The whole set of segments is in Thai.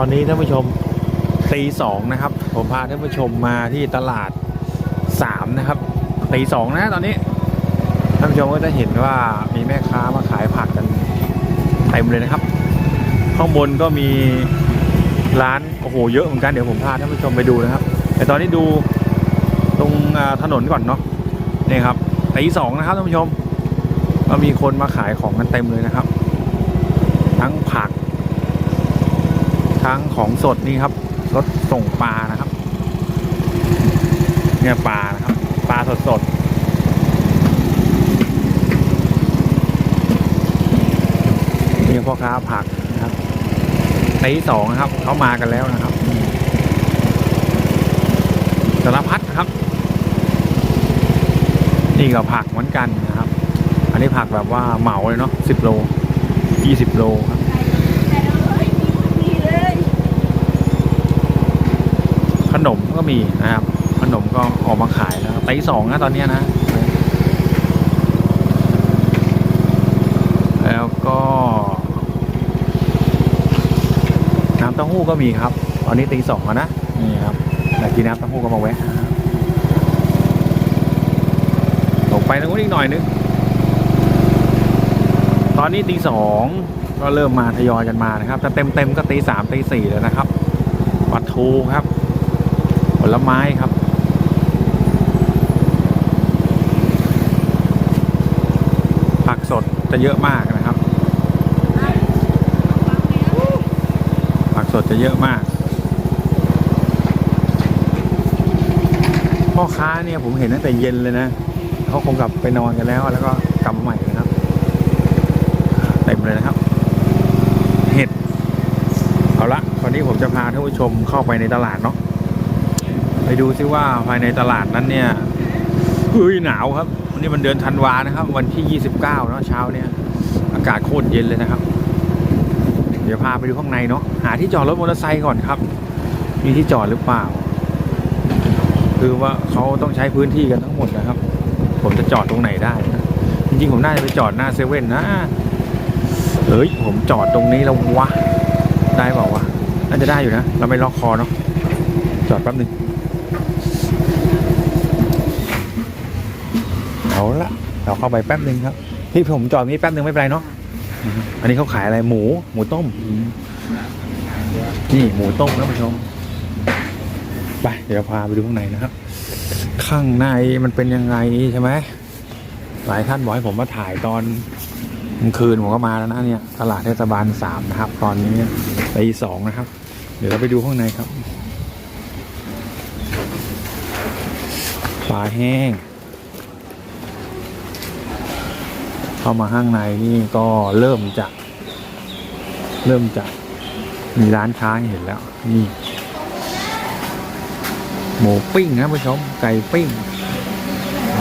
อนนี้ท่านผู้ชมตีสองนะครับ ผมพาท่านผู้ชมมาที่ตลาดสามนะครับตีสองนะตอนนี้ท่านผู้ชมก็จะเห็นว่ามีแม่ค้ามาขายผักกันเต็มเลยนะครับ ข้างบนก็มีร้านโอ้โหเยอะเหมือนกันเดี๋ยวผมพาท่านผู้ชมไปดูนะครับ แต่ตอนนี้ดูตรงถนนก่อนเนาะนี่ครับตีสองนะครับท่านผู้ชมก็มีคนมาขายของกันเต็มเลยนะครับ ทั้งผัก ทั้งของสดนี่ครับรถส่งปลานะครับ เนี่ยปลานะครับ ปลาสดสดๆนี่พ่อค้าผักนะครับตีสองนะครับเขามากันแล้วนะครับสารพัดนะครับ นี่ก็ผักเหมือนกันนะครับ อันนี้ผักแบบว่าเหมาเลยเนาะสิบโลยี่สิบโลครับ นมก็มีนะครับ ขนมก็ออกมาขายแล้วตีสองนะตอนนี้นะ แล้วก็น้ำเต้าหู้ก็มีครับ ตอนนี้ตีสองแล้วนะ นี่ครับอยากกินน้ำเต้าหู้ก็มาแวะนะครับตกไปตรงนู้นอีกหน่อยนึง ตอนนี้ตีสองก็เริ่มมาทยอยกันมานะครับ แต่เต็มเต็มก็ตีสามตีสี่แล้วนะครับปลาทูครับ ลไม้ครับ ผักสดจะเยอะมากนะครับ ผักสดจะเยอะมาก พ่อค้าเนี่ยผมเห็นตั้งแต่เย็นเลยนะเขาคงกลับไปนอนกันแล้วแล้วก็กลับมาใหม่นะครับเต็มเลยนะครับเห็ดเอาละตอนนี้ผมจะพาท่านผู้ชมเข้าไปในตลาดเนาะ ไปดูซิว่าภายในตลาดนั้นเนี่ยเฮ้ยหนาวครับวันนี้มันเดือนธันวานะครับ วันที่ 29เนาะเช้าเนี่ย อากาศโคตรเย็นเลยนะครับ เดี๋ยวพาไปดูข้างในเนาะหาที่จอดรถมอเตอร์ไซค์ก่อนครับ มีที่จอดหรือเปล่า คือว่าเขาต้องใช้พื้นที่กันทั้งหมดนะครับ ผมจะจอดตรงไหนได้นะจริงๆผมน่าจะไปจอดหน้าเซเว่นนะเฮ้ยผมจอดตรงนี้แล้ววะได้เปล่าวะน่าจะได้อยู่นะ เราไม่ล็อกคอเนาะจอดแป๊บหนึ่ง เอาละเราเข้าไปแป๊บหนึ่งครับ พี่ผมจอดนี้แป๊บหนึ่งไม่เป็นไรเนาะอันนี้เขาขายอะไรหมู หมูต้ม นี่หมูต้มนะผู้ชมไปเดี๋ยวพาไปดูข้างในนะครับ ข้างในมันเป็นยังไงใช่ไหมหลายท่านบอกให้ผมมาถ่ายตอนกลางคืนผมก็มาแล้วนะเนี่ยตลาดเทศบาลสามนะครับ ตอนนี้ตีสองนะครับ เดี๋ยวเราไปดูข้างในครับปลาแห้ง เข้ามาข้างในนี่ก็เริ่มจะ เริ่มจะมีร้านค้าเห็นแล้ว นี่ หมูปิ้งนะผู้ชมไก่ปิ้ง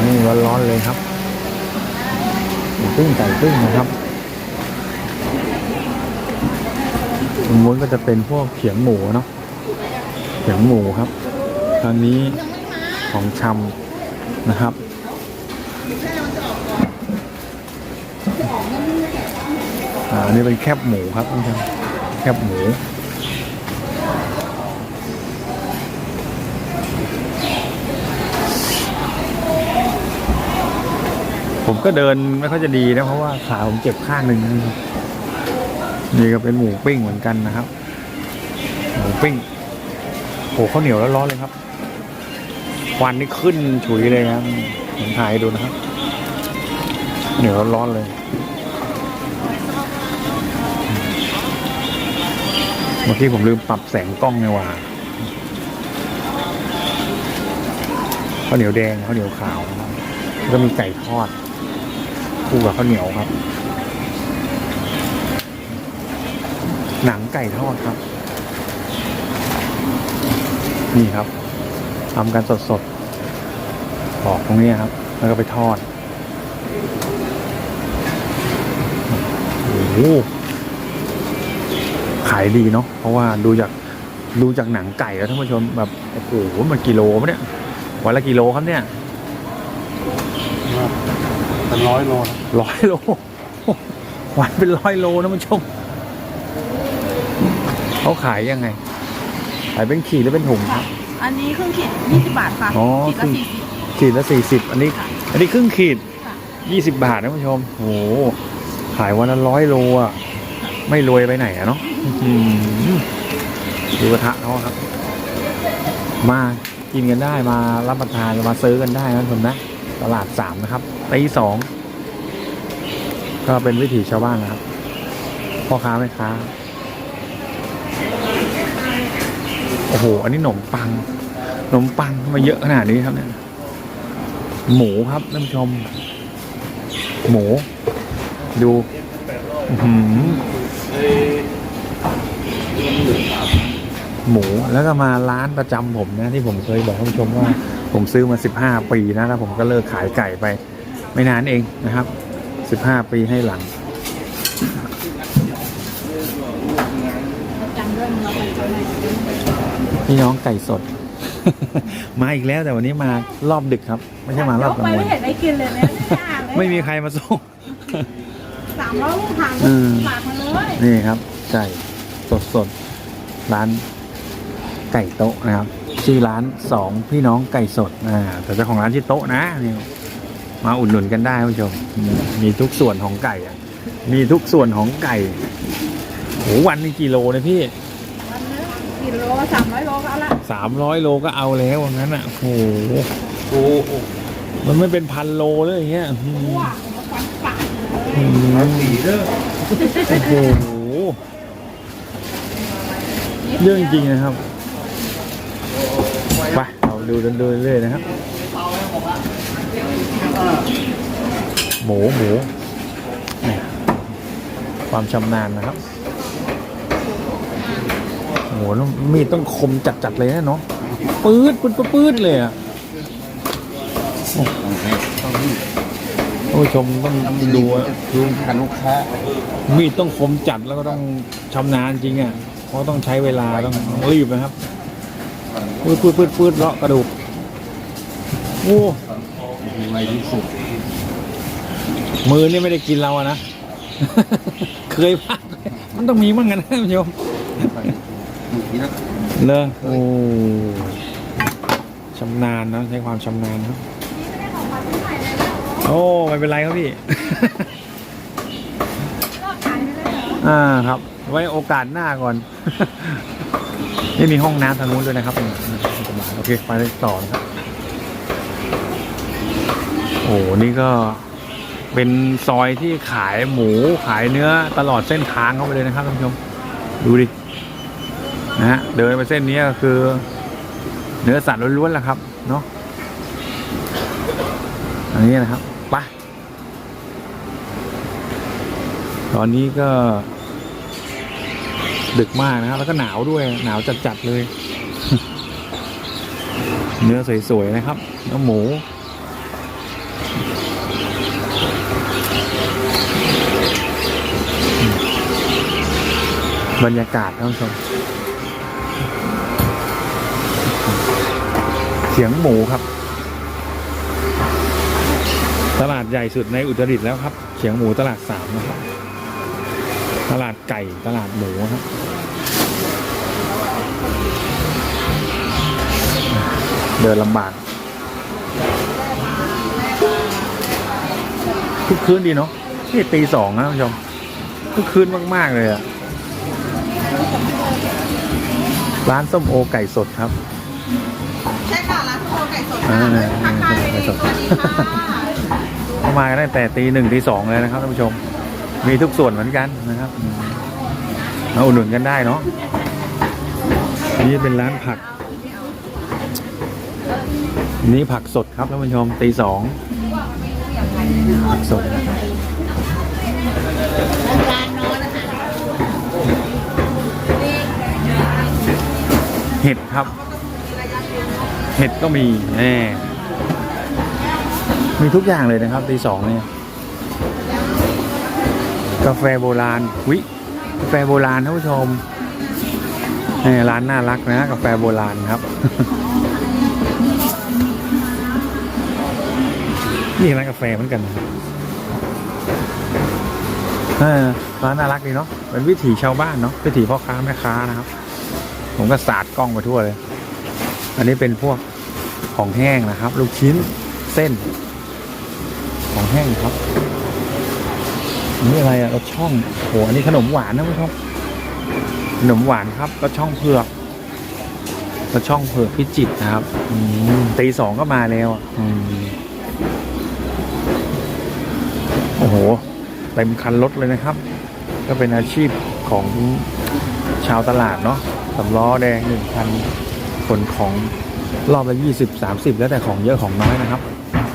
นี่ร้อนๆเลยครับหมูปิ้งไก่ปิ้งนะครับตรงนู้นก็จะเป็นพวกเขียงหมูเนาะเขียงหมูครับทางนี้ของชำนะครับ อ่าอันนี้เป็นแคบหมูครับท่านผู้ชมแคบหมูผมก็เดินไม่ค่อยจะดีนะเพราะว่าขาผมเจ็บข้างหนึ่งนี่ก็เป็นหมูปิ้งเหมือนกันนะครับ หมูปิ้งโหข้าวเหนียวแล้วร้อนเลยครับควันนี่ขึ้นฉุยเลยครับผมถ่ายดูนะ เหนียวร้อนเลย เมื่อกี้ผมลืมปรับแสงกล้องเนี่ยว่าข้าวเหนียวแดงข้าวเหนียวขาวนะครับแล้วก็มีไก่ทอด คู่กับข้าวเหนียวครับ หนังไก่ทอดครับ นี่ครับทำกันสดๆปอกตรงนี้ครับ แล้วก็ไปทอด โอ้โห ขายดีเนาะเพราะว่าดูจากดูจากหนังไก่แล้วท่านผู้ชมแบบโอ้โหมันกิโลปะเนี่ยวันละกิโลครับเนี่ยเป็นร้อยโลนะร้อยโลวันเป็นร้อยโลนะผู้ชมโอ้เขาขายยังไงขายเป็นขีดหรือเป็นถุงครับอันนี้ครึ่งขีดยี่สิบบาทค่ะอ๋อขีดละครึ่งสี่สิบขีดละสี่สิบอันนี้ค่ะอันนี้ครึ่งขีดค่ะยี่สิบบาทนะผู้ชมโอ้โห ขายวันละร้อยโลอะ ไม่รวยไปไหนอะเนาะอื้อหือดูกระทะเขาครับ มากินกันได้มารับประทานมาซื้อกันได้นะทุกคนนะ ตลาดสามนะครับตีสองก็เป็นวิถีชาวบ้านนะครับพ่อค้าแม่ค้าโอ้โห อันนี้ขนมปังขนมปังทำไมาเยอะขนาดนี้ครับเนี่ย หมูครับท่านผู้ชม หมู ดูอื้อหือหมูแล้วก็มาร้านประจำผมนะ ที่ผมเคยบอกท่านผู้ชมว่า ผมซื้อมา 15 ปีนะแล้วผมก็เลิกขายไก่ไป ไม่นานเองนะครับ 15 ปีให้หลังจำด้วยเราไปจำได้พี่น้องไก่สด มาอีกแล้วแต่วันนี้มารอบดึกครับ ไม่ใช่มารอบกลางไปวัไม่นเห็นได้กินเลยเนี่ยไม่อ่านเลยไม่มีใครมาส่ง สามร้อยลูกทางอืมฝากมาเลยนี่ครับไก่สดสดๆร้านไก่โต๊ะนะครับ ชื่อร้านสองพี่น้องไก่สดอ่าแต่เจ้าของร้านชื่อโต๊ะนะนี่มาอุดหนุนกันได้คุณผู้ชมมีมีทุกส่วนของไก่อะมีทุกส่วนของไก่โหวันนี้กี่โลเนี่ยพี่วันนึงกิโลสามร้อยโลก็เอาละสามร้อยโลก็เอาแล้วว่างั้นอะโอ้โหโอ้โหมันไม่เป็นพันโลเลยอย่างเงี้ยอืมว้าวมาฟันปาก อืม เอา สีเด้อโอ้โหเรื่องจริงนะครับไปเราดูกันดูเรื่อยๆนะครับ หมูหมูความชำนาญนะครับโหมีดต้องคมจัดๆเลยนะเนาะปื๊ดปื๊ดปื๊ดปื๊ดเลยอะ ต้องให้ต้องให้ ท่าน ผู้ชมต้องดูอะดูคันลูกค้ามีดต้องคมจัดแล้วก็ต้องชำนาญจริงอะเพราะต้องใช้เวลาต้องต้องรีบนะครับปืดปืดปืดปืดเลาะกระดูกโอ้มีไวที่สุดมือนี่ไม่ได้กินเราอะนะ เคยพลาดมันต้องมีมั่งกันนะท่านผู้ชมดูทีนะเลยโอ้ชำนาญนะใช้ความชำนาญครับ โอ้ไม่เป็นไรครับพี่ อ่าครับ ไว้โอกาสหน้าก่อน นี่มีห้องน้ำทางนู้นด้วยนะครับโอเคไปต่อนะครับ โอ้นี่ก็เป็นซอยที่ขายหมูขายเนื้อตลอดเส้นทางเข้าไปเลยนะครับท่านผู้ชม ดูดินะฮะเดินไปเส้นนี้ก็คือ เนื้อสัตว์ล้วนๆแหละครับ เนาะอันนี้นะครับ ไปตอนนี้ก็ ดึกมากนะครับ แล้วก็หนาวด้วย หนาวจัดๆเลย เนื้อสวยๆนะครับ เนื้อหมูบรรยากาศท่านผู้ชม เสียงหมูครับ ตลาดใหญ่สุดในอุตรดิตถ์แล้วครับ เขียงหมูตลาดสามนะครับ ตลาดไก่ตลาดหมูครับเดินลำบากทุกคืนดีเนาะนี่ตีสองนะท่านผู้ชมทุกคืนมาก ๆ เลยอะร้านส้มโอไก่สดครับ ใช่ค่ะ ร้านโคไก่สดอ่าทักทายเลยไก่สดสวัสดีค่ะ เข้ามากันตั้งแต่ตีหนึ่งตีสองเลยนะครับท่านผู้ชม มีทุกส่วนเหมือนกันนะครับมาอุดหนุนกันได้เนาะนี่เป็นร้านผักนี่ผักสดครับท่านผู้ชมตีสองผักสดเห็ดครับ เห็ดก็มีแน่ มีทุกอย่างเลยนะครับตีสองเนี่ยกาแฟโบราณวิกาแฟโบราณท่านผู้ชมนี่ร้านน่ารักนะกาแฟโบราณครับนี่ร้านกาแฟเหมือนกันร้านน่ารักดีเนาะเป็นวิถีชาวบ้านเนาะวิถีพ่อค้าแม่ค้านะครับ ผมก็สาดกล้องไปทั่วเลย อันนี้เป็นพวกของแห้งนะครับ ลูกชิ้นเส้น ของแห้งครับอันนี่อะไรอะรสช่องโหอันนี้ขนมหวานนะคุณผู้ชมขนมหวานครับรสช่องเผือกรสช่องเผือกพิจิตรนะครับอตีสองก็มาแล้วอโอ้โหเต็มคันรถเลยนะครับ ก็เป็นอาชีพของชาวตลาดเนาะสำล้อแดงหนึ่งคันขนของรอบละยี่สิบสามสิบแล้วแต่ของเยอะของน้อยนะครับ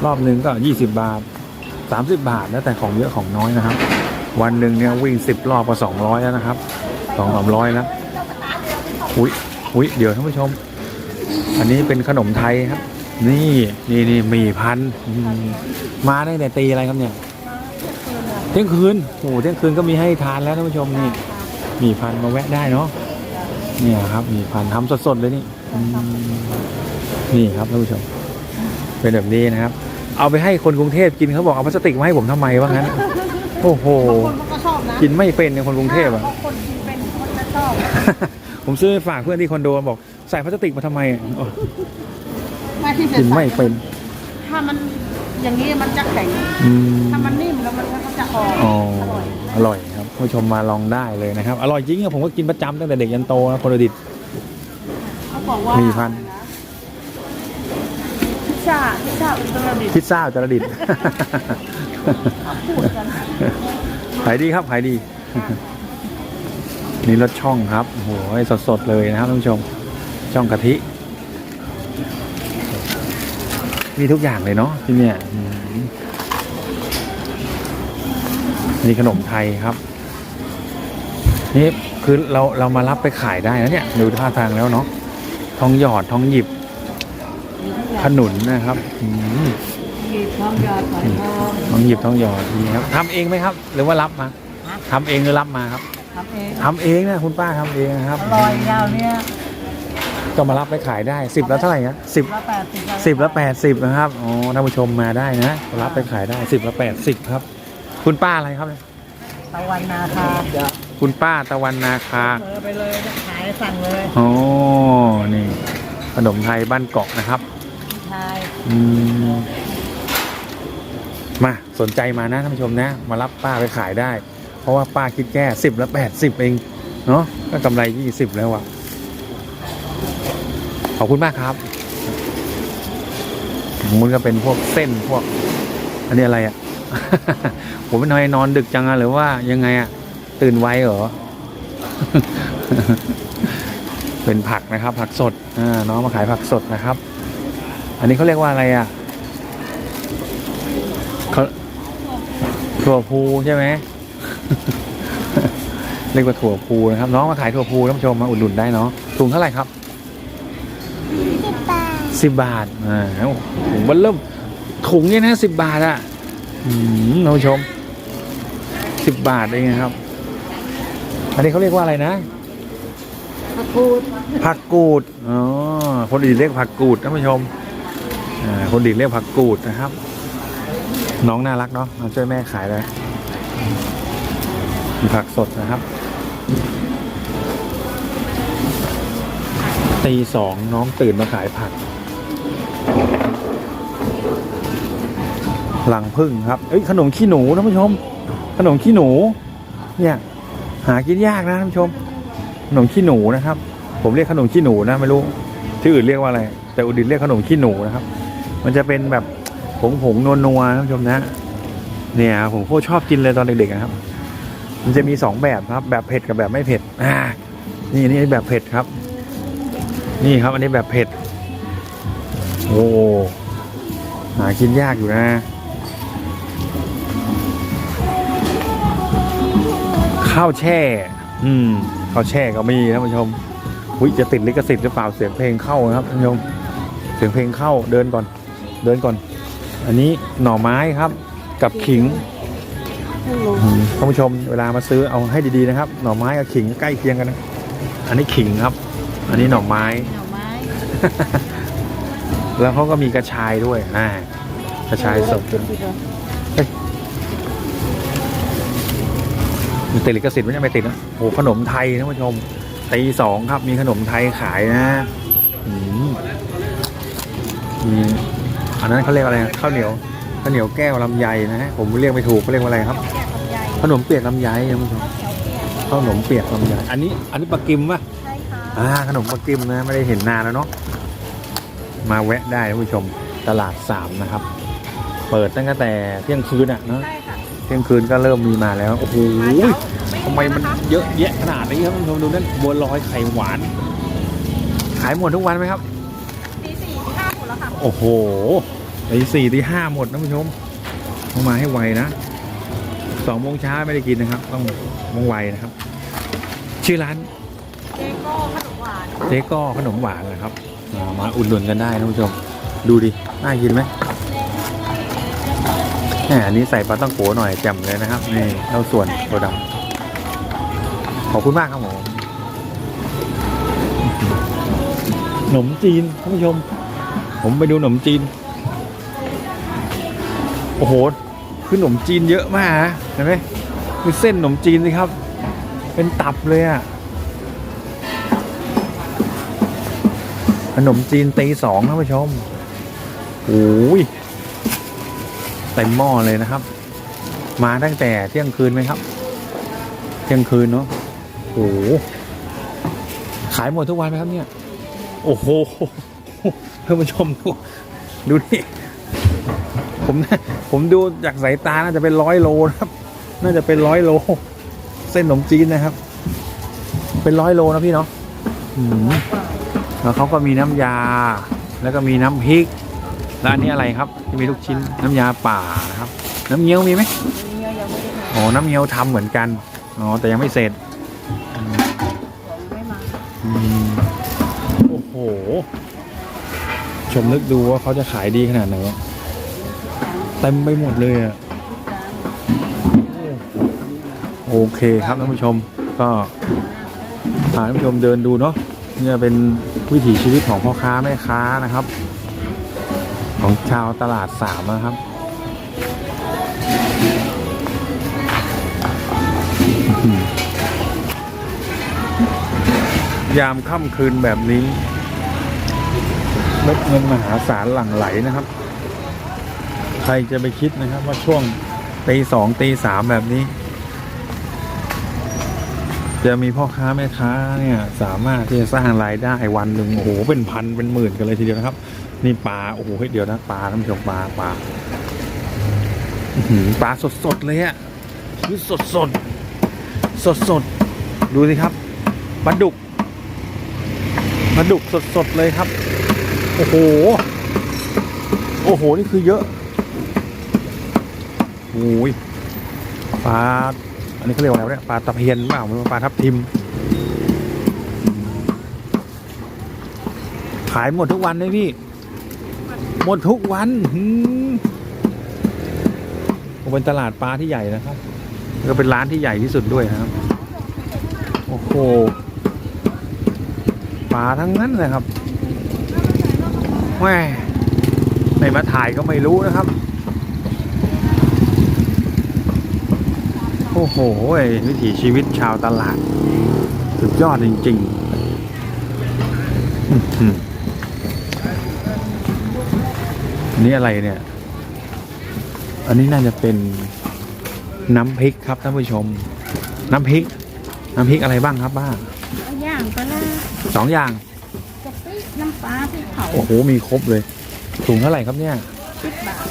รอบหนึ่งก็ยี่สิบบาท สามสิบบาทแล้วแต่ของเยอะของน้อยนะครับ วันหนึ่งเนี่ยวิ่งสิบรอบก็สองร้อยแล้วนะครับสองสามร้อยแล้วอุ้ยอุ้ยเดี๋ยวท่านผู้ชม อันนี้เป็นขนมไทยครับ นี่นี่นี่หมี่พันมาได้แต่ตีอะไรครับเนี่ยเที่ยงคืนโอ้โหเที่ยงคืนก็มีให้ทานแล้วท่านผู้ชมนี่หมี่พันมาแวะได้เนาะเนี่ยครับหมี่พันทำสดๆเลยนี่นี่ครับท่านผู้ชม เป็นแบบนี้นะครับ เอาไปให้คนกรุงเทพกินเขาบอกเอาพลาสติกมาให้ผมทำไมวะงั้น โอ้โหบางคนเขาก็ชอบนะกินไม่เป็นในยคนกรุงเทพอะบางคนกินเป็นคนจะชอบผมซื้อไปฝากเพื่อนที่คอนโดบอกใส่พลาสติกมาทำไมอะโอ้มาที่กินไม่เป็น ถ้ามันอย่างนี้มันจะแข็งอืมถ้ามันนิ่มแล้วมันก็จะอ่อนอ๋ออร่อยอร่อยครับผู้ชมมาลองได้เลยนะครับ อร่อยจริงอะผมก็กินประจำตั้งแต่เด็กยันโตนะคนอุดิตเขาบอกว่ามีพันพิซ ซ่าพิซซ่าอุตรดิตถ์พิซซ่าอุตรดิตถ์ พูดกันขายดีครับขายดี นี่รสช่องครับโอ้โหสดๆเลยนะครับท่านผู้ชม ช่องกะทิ มีทุกอย่างเลยเนาะที่เนี่ยอืมนี่ขนมไทยครับ นี่คือเราเรามารับไปขายได้นะเนี่ย ดูท่าทางแล้วเนาะทองหยอดทองหยิบ ขนุนนะครับอืมมีทองหยอดฝอยทองทองหยิบทองหยอดนี่ครับทำเองไหมครับ หรือว่ารับมาทำเองหรือรับมาครับทำเองทำเองนะคุณป้าทำเองนะครับอร่อยยาวเนี่ยก็มารับไปขายได้สิบแล้วเท่าไหร่นะสิบละแปดสิบสิบละแปดสิบนะครับอ๋อท่านผู้ชมมาได้นะรับไปขายได้สิบละแปดสิบครับ คุณป้าอะไรครับเนี่ยตะวันนาคาเดี๋ยวคุณป้าตะวันนาคาเออไปเลยขายสั่งเลยโอ้นี่ขนมไทยบ้านเกาะนะครับ ชายอืมมาสนใจมานะท่านผู้ชมนะ มารับป้าไปขายได้ เพราะว่าป้าคิดแค่สิบละแปดสิบเองเนาะก็กำไรยี่สิบแล้วอะขอบคุณมากครับมันก็เป็นพวกเส้นพวก อันนี้อะไรอะผมเป็นทำไมนอนดึกจังอะหรือว่ายังไงอะตื่นไวเหรอ เป็นผักนะครับ ผักสดอ่าน้องมาขายผักสดนะครับ อันนี้เขาเรียกว่าอะไรอะเขาถั่วพูใช่ไหมเรียกว่าถั่วพูนะครับ น้องมาขายถั่วพูท่านผู้ชมมาอุดหนุนได้เนาะถุงเท่าไหร่ครับสิบบาทอ่าถุงวันเริ่มถุงเนี่ยนะสิบบาทอะอืมท่านผู้ชมสิบบาทเองนะครับ อันนี้เขาเรียกว่าอะไรนะผักกูดผักกูดอ๋อคนอื่นเรียกผักกูดท่านผู้ชมอ่า คนอื่นเรียกผักกูดนะครับ น้องน่ารักเนาะมาช่วยแม่ขายเลยมีผักสดนะครับตีสองน้องตื่นมาขายผักหลังพึ่งครับ เอ้ยขนมขี้หนูท่านผู้ชม ขนมขี้หนู เนี่ยหากินยากนะท่านผู้ชม ขนมขี้หนูนะครับ ผมเรียกขนมขี้หนูนะไม่รู้ที่อื่นเรียกว่าอะไร แต่อุดิตเรียกขนมขี้หนูนะครับ มันจะเป็นแบบผงผงนัวนัวๆท่านผู้ชมนะ เนี่ยผมโคตรชอบกินเลยตอนเด็กๆครับ มันจะมีสองแบบครับ แบบเผ็ดกับแบบไม่เผ็ดอ่านี่นี่แบบเผ็ดครับ นี่ครับอันนี้แบบเผ็ด โอ้หากินยากอยู่นะข้าวแช่ อืมข้าวแช่ก็มีท่านผู้ชมวิจะติดลิขสิทธิ์หรือเปล่าเสียงเพลงเข้านะครับท่านผู้ชม เสียงเพลงเข้าเดินก่อน เดินก่อน อันนี้หน่อไม้ครับ กับขิงอืมท่านผู้ชมเวลามาซื้อเอาให้ดีๆนะครับ หน่อไม้กับขิงใกล้เคียงกันนะอันนี้ขิงครับ อันนี้หน่อไม้ หน่อไม้ แล้วเขาก็มีกระชายด้วยอ่ากระชายสดมันติดลิขสิทธิ์ไม่ใช่ไม่ติดนะโอ้ขนมไทยท่านผู้ชมตีสองครับมีขนมไทยขายนะอืมมี อันนั้นเขาเรียกอะไรนะข้าวเหนียวข้าวเหนียวแก้วลำไยนะฮะผมเรียกไม่ถูกเขาเรียกว่าอะไรครับขนมเปียกลำไยท่านผู้ชมข้าวหนมเปียกลำไยอันนี้ อันนี้ปลากิมป่ะใช่ค่ะอ่าขนมปลากิมนะไม่ได้เห็นนานแล้วเนาะมาแวะได้ท่านผู้ชมตลาดสามนะครับ เปิดตั้งแต่เที่ยงคืนอะเนาะใช่ค่ะเที่ยงคืนก็เริ่มมีมาแล้วโอ้โหทำไมมันเยอะแยะขนาดนี้ครับท่านผู้ชมดูนั่นบัวลอยไข่หวาน ขายหมดทุกวันไหมครับ โอ้โหตีสี่ตีห้าหมดนะผู้ชมต้องมาให้ไวนะสองโมงเช้าไม่ได้กินนะครับ ต้องมองไวนะครับ ชื่อร้านเจ๊ก็ขนมหวานเจ๊ก็ขนมหวานนะครับอ่ามาอุ่นหนุนกันได้นะผู้ชม ดูดิน่ากินไหมแหมอันนี้ใส่ปลาต้องโกหน่อยแจ่มเลยนะครับนี่เต้าส่วนตัวดำขอบคุณมากครับผมขนมจีนท่านผู้ชม ผมไปดูขนมจีน โอ้โหคือขนมจีนเยอะมากนะเห็นไหมคือเส้นขนมจีนสิครับ เป็นตับเลยอะขนมจีนตีสองท่านผู้ชมโอ้ยเต็มหม้อเลยนะครับ มาตั้งแต่เที่ยงคืนไหมครับ เที่ยงคืนเนาะโอ้โหขายหมดทุกวันไหมครับเนี่ย โอ้โห ท่านผู้ชมดูดูนี่ผมผมดูจากสายตาน่าจะเป็นร้อยโลนะครับ น่าจะเป็นร้อยโล เส้นขนมจีนนะครับ เป็นร้อยโลนะพี่เนาะอืมแล้วเขาก็มีน้ำยา แล้วก็มีน้ำพริก แล้วอันนี้อะไรครับที่มีลูกชิ้นน้ำยาป่านะครับ น้ำเงี้ยวมีไหมเงี้ยยังไม่ได้มาอ๋อน้ำเงี้ยวทำเหมือนกันอ๋อแต่ยังไม่เสร็จอืม ชมนึกดูว่าเขาจะขายดีขนาดไหนเต็มไปหมดเลยอะโอเคครับท่านผู้ชมก็พาท่านผู้ชมเดินดูเนาะเนี่ยเป็นวิถีชีวิตของพ่อค้าแม่ค้านะครับ ของชาวตลาดสามนะครับยามค่ำคืนแบบนี้ เม็ดเงินมหาศาลหลั่งไหลนะครับ ใครจะไปคิดนะครับ ว่าช่วงตีสองตีสามแบบนี้ จะมีพ่อค้าแม่ค้าเนี่ย สามารถที่จะสร้างรายได้วันหนึ่งโอ้โหเป็นพันเป็นหมื่นกันเลยทีเดียวนะครับ นี่ปลาโอ้โหเดี๋ยวนะปลาท่านผู้ชมปลาปลาปลาสดสดเลยอะคือสดสดสดสดดูสิครับปลาดุกปลาดุกสดสดเลยครับ โอ้โห โอ้โห นี่คือเยอะโอ้ยปลา อันนี้เขาเรียกว่าอะไรวะเนี่ย ปลาตะเพียนเปล่าไม่ใช่ปลาทับทิม ขายหมดทุกวันเลยพี่ หมดทุกวันหืมเป็นตลาดปลาที่ใหญ่นะครับ ก็เป็นร้านที่ใหญ่ที่สุดด้วยนะครับ โอ้โห ปลาทั้งนั้นเลยครับ แหม่ไม่มาถ่ายก็ไม่รู้นะครับ โอ้โหวิถีชีวิตชาวตลาด สุดยอดจริงๆอื้อหืออันนี่อะไรเนี่ย อันนี้น่าจะเป็นน้ำพริกครับท่านผู้ชม น้ำพริก น้ำพริกอะไรบ้างครับบ้าเอาย่างปลาร้าสองอย่าง กะปิน้ำปลาพริกเผา โอ้โห มีครบเลย ถุงเท่าไหร่ครับเนี่ย สิบบาท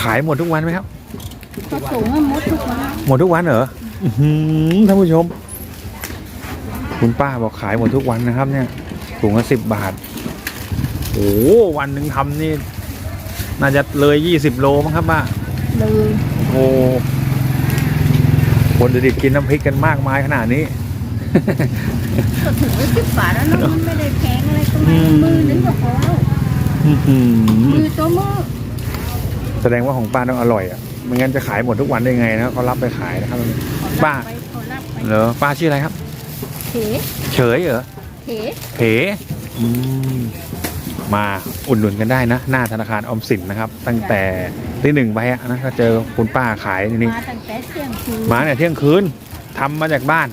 ขายหมดทุกวันไหมครับ ก็สูงอะมดทุกวันหมดทุกวันเหรออื้อหือท่านผู้ชม คุณป้าบอกขายหมดทุกวันนะครับ เนี่ย ถุงละสิบบาท โอ้โหวันหนึ่งทำนี่ น่าจะเลยยี่สิบโลมั้งครับป้า เลย โอ้โหคนจะดิบกินน้ำพริกกันมากมายขนาดนี้ก็ ถึงไว้สิบบาทแล้วเนอะมันไม่ได้แพงอะไรตรงอืนี้มมือหนึงก็พอแล้วอื้อหือมือตัวมือแสดงว่าของป้าต้องอร่อยอะไม่งั้นจะขายหมดทุกวันได้ไงนะเขารับไปขายนะครับ ป้าไปเขารับไปเหรอป้าชื่ออะไรครับเถเฉยเหรอเถเพอืมมาอุดหนุนกันได้นะ หน้าธนาคารออมสินนะครับ ตั้งแต่ที่หนึ่งไปอะนะก็เจอคุณป้าขายนี่มาตั้งแต่เที่ยงคืนมาเนี่ยเที่ยงคืนทำมาจากบ้าน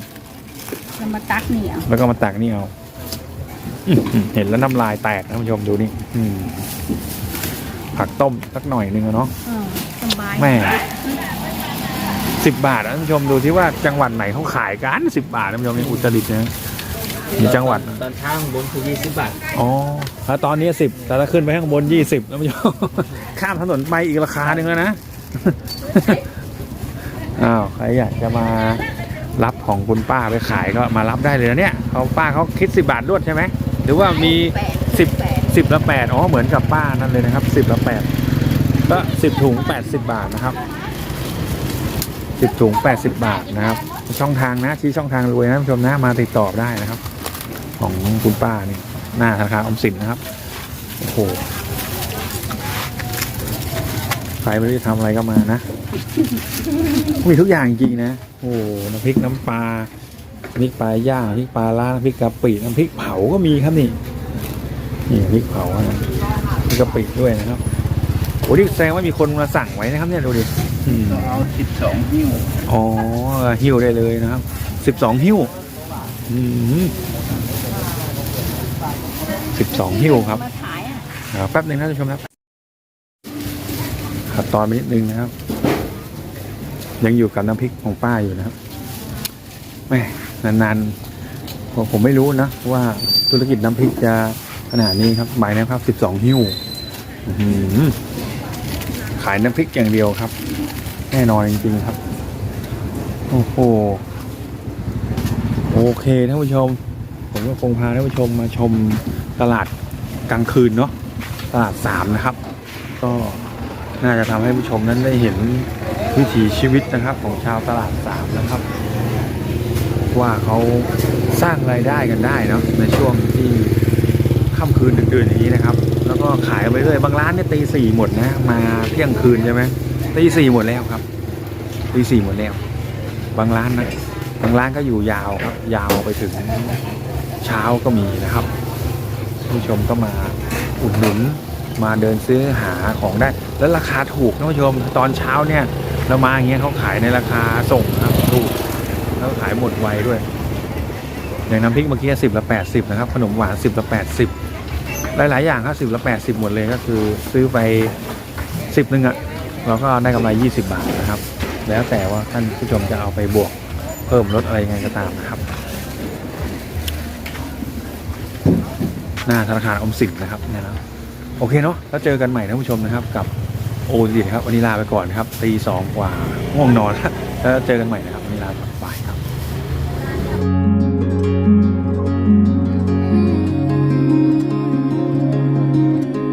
จะมาตักเหนียวแล้วก็มาตักนี่เอาอื้อหือเห็นแล้วน้ำลายแตกท่านผู้ชมดูนี่อืมผักต้มสักหน่อยนึงอะเนาะ เออสบายแม่ สิบบาทนะท่านผู้ชมดูที่ว่าจังหวัดไหนเขาขายกันสิบบาทท่านผู้ชมนี่อุตรดิตถ์นะมีจังหวัด ตอนเช้าข้างบนคือยี่สิบบาทอ๋อแล้วตอนนี้สิบแต่ถ้าขึ้นไปข้างบนยี่สิบท่านผู้ชมข้ามถนนไปอีกราคาหนึ่งแล้วนะ อ้าว ใครอยากจะมา รับของคุณป้าไปขายก็มารับได้เลยนะเนี่ยเขาป้าเขาคิดสิบาทรวดใช่ไหมหรือว่ามีแปดสิบแปดสิบละแปดอ๋อเหมือนกับป้านั่นเลยนะครับสิบละแปดก็สิบถุงแปดสิบบาทนะครับสิบถุงแปดสิบบาทนะครับ ช่องทางนะชี้ช่องทางรวยนะท่านผู้ชมนะมาติดต่อได้นะครับ ของคุณป้านี่หน้าธนาคารออมสินนะครับโอ้โห ใครไม่รู้จะทำอะไรก็มานะ มีทุกอย่างจริงๆนะ โอ้โหน้ำพริกน้ำปลาน้ำพริกปลาย่างน้ำพริกปลาล่าน้ำพริกกะปิน้ำพริกเผาก็มีครับนี่นี่พริกเผานะพริกกะปิด้วยนะครับโอ้ดิแสดงว่ามีคนมาสั่งไว้นะครับเนี่ยดูดิอืมเอาสิบสองหิ้วอ๋อหิ้วได้เลยนะครับสิบสองหิ้วสิบสองหิ้วครับมาขายอะอ่าแป๊บหนึ่งนะท่านผู้ชมครับ ขัดตอนไปนิดนึงนะครับ ยังอยู่กับน้ำพริกของป้าอยู่นะครับแม่นานๆผมไม่รู้นะว่าธุรกิจน้ำพริกจะขนาดนี้ครับหมายนะครับสิบสองหิ้วขายน้ำพริกอย่างเดียวครับ แน่นอนจริงๆครับ โอ้โหโอเคท่านผู้ชม ผมก็คงพาท่านผู้ชมมาชมตลาดกลางคืนเนาะตลาดสามนะครับ ก็ น่าจะทำให้ผู้ชมนั้นได้เห็นวิถีชีวิตนะครับของชาวตลาดสามนะครับ ว่าเขาสร้างรายได้กันได้เนาะในช่วงที่ค่ำคืนดึกๆอย่างนี้นะครับ แล้วก็ขายไปเรื่อยบางร้านเนี่ยตีสี่หมดนะมาเที่ยงคืนใช่ไหมตีสี่หมดแล้วครับตีสี่หมดแล้ว บางร้านนะบางร้านก็อยู่ยาวครับ ยาวไปถึงเช้าก็มีนะครับ ผู้ชมก็มาอุดหนุน มาเดินซื้อหาของได้ แล้วราคาถูกนะผู้ชมตอนเช้าเนี่ยเรามาอย่างเงี้ยเขาขายในราคาส่งครับถูกแล้วขายหมดไวด้วย อย่างน้ำพริกเมื่อกี้สิบละแปดสิบนะครับ ขนมหวานสิบละแปดสิบหลายๆอย่างครับสิบละแปดสิบหมดเลยก็คือซื้อไปสิบนึงอะเราก็ได้กำไรยี่สิบบาทนะครับ แล้วแต่ว่าท่านผู้ชมจะเอาไปบวกเพิ่มลดอะไรยังไงก็ตามนะครับ หน้าธนาคารออมสินนะครับเนี่ยนะ โอเคเนาะแล้วเจอกันใหม่ท่านผู้ชมนะครับกับโอดีครับวันนี้ลาไปก่อนครับตีสองกว่าง่วงนอนแล้วแล้วเจอกันใหม่นะครับวันนี้ลาไปก่อนบายครับ